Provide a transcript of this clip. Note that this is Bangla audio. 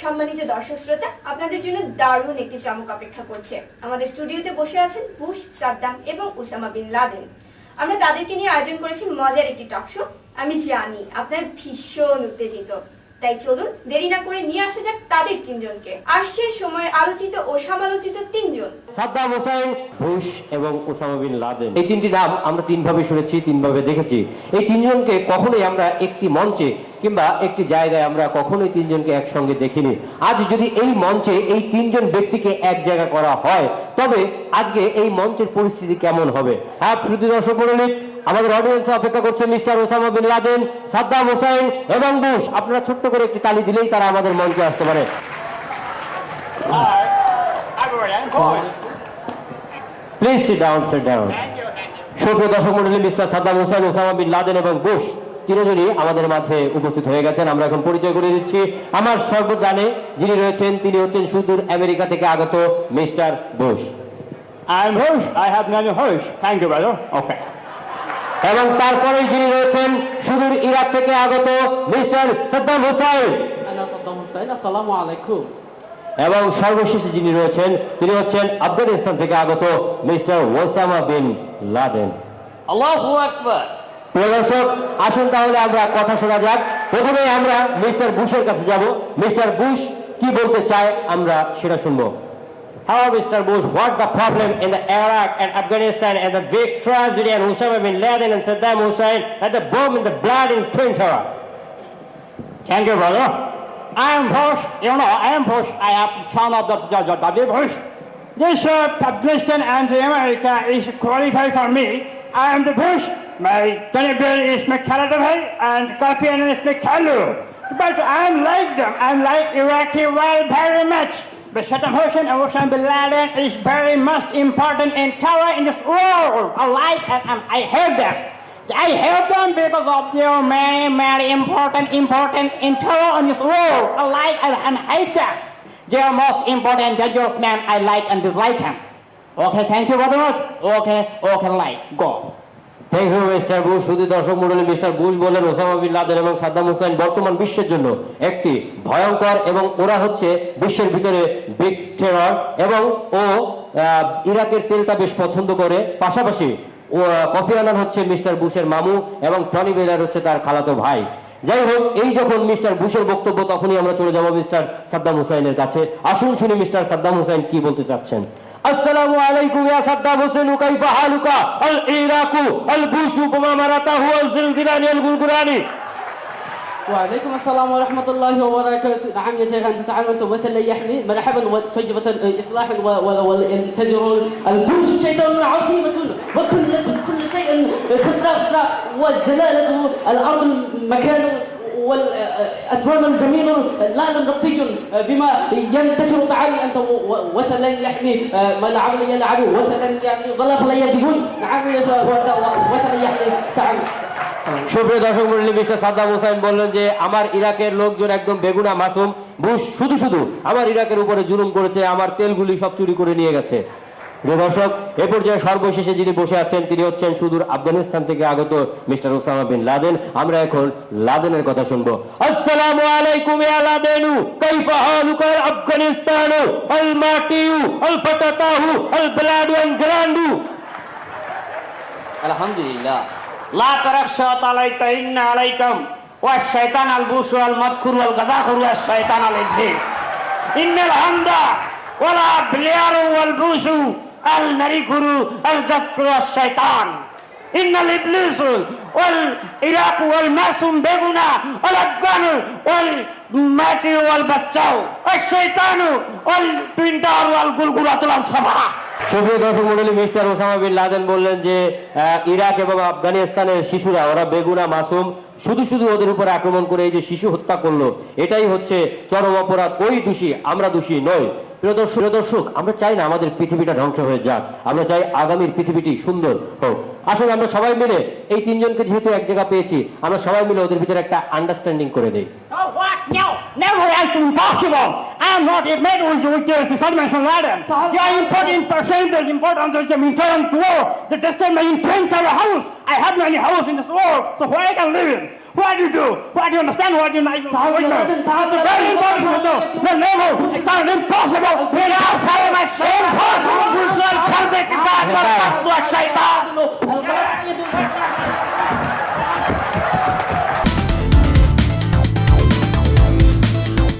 সম্মানিত দর্শক শ্রোতা, আপনাদের জন্য দারুণ একটি চমক অপেক্ষা করছে। আমাদের স্টুডিওতে বসে আছেন বুশ, সাদ্দাম এবং উসামা বিন লাদেন। আমরা তাদেরকে নিয়ে আয়োজন করেছি মজার একটি টক শো। আমি জানি, আপনার ভীষণ উত্তেজিত। তাই চলুন দেরি না করে নিয়ে আসা যাক তাদের তিনজনকে। আসছে সময়ের আলোচিত ও সমালোচিত তিনজন। সাদ্দাম হোসেন, বুশ এবং ওসামা বিন লাদেন। এই তিনটি নাম আমরা তিনভাবে শুনেছি, তিনভাবে দেখেছি। এই তিনজনকে কখনোই আমরা একটি মঞ্চে কিংবা একটি জায়গায় আমরা কখনোই তিনজনকে একসঙ্গে দেখিনি। আজ যদি এই মঞ্চে এই তিনজন ব্যক্তিকে এক জায়গা করা হয়, তবে আজকে এই মঞ্চের পরিস্থিতি কেমন হবে? হ্যাঁ শ্রুতি দর্শক আমাদের অডিয়েন্স অপেক্ষা করছে mister Osama bin Laden Saddam Hussein এবং বুশ আপনারা ছোট্ট করে একটি তালি দিলেই তারা আমাদের মঞ্চে আসতে পারে please sit down sit down সুপ্রিয় দর্শক মন্ডলী mister Saddam Hussein Osama bin Laden এবং বুশ তিনজনই আমাদের মাঝে উপস্থিত হয়ে গেছেন আমরা এখন পরিচয় করে দিচ্ছি আমার সর্বদানে যিনি রয়েছেন তিনি হচ্ছেন সুদূর আমেরিকা থেকে আগত mister Bush I'm Hirsch. I have none of Hirsch. Thank you, brother. Okay. এবং তারপরেই যিনি রয়েছেন সুদূর ইরাক থেকে আগত mister Saddam Hussein. Saddam Hussein আসসালামু আলাইকুম। এবং সর্বশেষে যিনি রয়েছেন তিনি হচ্ছেন আফগানিস্তান থেকে আগত মিস্টার ওসামা বিন লাদেন। আল্লাহু আকবার। প্রিয় আসুন তাহলে আমরা কথা শোনা যাক। প্রথমে আমরা মিস্টার বুশের কাছে যাব। মিস্টার বুশ কি বলতে চায় আমরা সেটা শুনব। Hello, Mr. Bush. What the problem in the Iraq and Afghanistan and the big tragedy and Osama bin Laden and Saddam Hussein and the bomb in the blood in Twin Tower? Thank you, brother. I am Hirsch. You know, I am Hirsch. I am son of the, the David Hirsch. This uh, Afghanistan and America is qualified for me. I am the Bush. My Bill is Canada and Kofi Annan is my But I'm like them. I'm like Iraqi well very much. But Saddam Hussein and Osama bin Laden is very much important in terror in this world. I like and um, I hate them. I hate them because of their many, many important, important in terror in this world. I like and, and hate them. They are most important, dangerous man I like and dislike them. Okay, thank you very much. Okay, okay, like, go. Thank you mister Bush, শুধু দর্শক মন্ডলী মিস্টার বুশ বলেন, ওসামা বিন লাদেন এবং সাদ্দাম হোসেন বর্তমান বিশ্বের জন্য একটি ভয়ঙ্কর এবং ওরা হচ্ছে বিশ্বের ভিতরে বিগ টেরর এবং ও ইরাকের তেলটা বেশ পছন্দ করে। পাশাপাশি কফি আনান হচ্ছে মিস্টার বুশের মামু এবং টনি বেলার হচ্ছে তার খালাতো ভাই। যাই হোক, এই যখন মিস্টার বুশের বক্তব্য, তখনই আমরা চলে যাব মিস্টার সাদ্দাম হুসাইনের কাছে। আসুন শুনি মিস্টার সাদ্দাম হুসাইন কি বলতে চাচ্ছেন। السلام عليكم يا صدام حسين كيف حالك؟ العراق البوش بما مرته الزلزلاني الغرغران وعليكم السلام ورحمة الله وبركاته. نعم يا شيخ أنت تعلم وسل يحمي مرحبا وتجربة إصلاح والتجرون البوش شيطان عظيمة وكل كل شيء خسراء والزلالة الأرض مكان والأسباب الجميل لا نغطي بما ينتشر تعالي أنت وسلا يحمي ما العمل يلعب وسلا يعني ظل فلا يجبون نعم يا شيخ وسلا يحمي سعد সুপ্রিয় দর্শক মন্ডলী মিস্টার সাদ্দাম হোসেন বললেন যে আমার ইরাকের লোকজন একদম বেগুনা মাসুম বুশ শুধু শুধু আমার ইরাকের উপরে জুলুম করেছে আমার তেলগুলি সব চুরি করে নিয়ে গেছে দর্শক, এ পর্যায়ে সর্বশেষে যিনি বসে আছেন, তিনি হচ্ছেন সুদূর আফগানিস্তান থেকে আগত মিস্টার ওসামা বিন লাদেন। আমরা এখন লাদেনের কথা শুনব। আসসালামু আলাইকুম ইয়া লাদেনু, কাইফা হালুকা আফগানিস্তানু, আল মাটিউ, আল ফাতাতাহু, আল ব্লাডু আন গ্রান্ডু। আলহামদুলিল্লাহ। লা তারাখশা তালাইতা ইন্না আলাইকুম, ওয়া শাইতান আল বুসু আল মাদকুর ওয়াল গাদাখুর, ওয়া শাইতান আল ইবলিস ইন্নাল হামদা ওয়ালা ব্লিয়ারু ওয়াল আল নারী গুরু, আল জাফর শয়তান। ইন্নাল ইবলিস, ওয়াল ইরাক, ওয়াল মাসুম বেগুনা, ওয়াল আফগানু, ওয়াল মাতি ওয়াল বাচ্চাও, ওয়াল শয়তানু, ওয়াল পিন্টার ওয়াল গুলগুলাতুল সাবা সুপ্রিয় দর্শক মন্ডলী মিস্টার ওসামা বিন লাদেন বললেন যে ইরাক এবং আফগানিস্তানের শিশুরা, ওরা বেগুনা, মাসুম, শুধু শুধু ওদের উপর আক্রমণ করে এই যে শিশু হত্যা করল, এটাই হচ্ছে চরম অপরাধ। ওই দোষী, আমরা দোষী নয় প্রিয় দর্শক আমরা চাই না আমাদের পৃথিবীটা ধ্বংস হয়ে যাক। আমরা চাই আগামীর পৃথিবীটি সুন্দর হোক। আসলে আমরা সবাই মিলে এই তিনজনকে যেহেতু এক জায়গা পেয়েছি, আমরা সবাই মিলে ওদের ভিতরে একটা আন্ডারস্ট্যান্ডিং করে দেই। I'm not a meadows which is submission ladder. Yeah, important percentage, important is the insurance war. The destroyed my intent of a house. I have many houses in this world, so where I can live in? What do you do? What do you understand? What do you not understand? It's very important to know. The level, it's not impossible. It is impossible. Impossible. Impossible. Impossible. Impossible.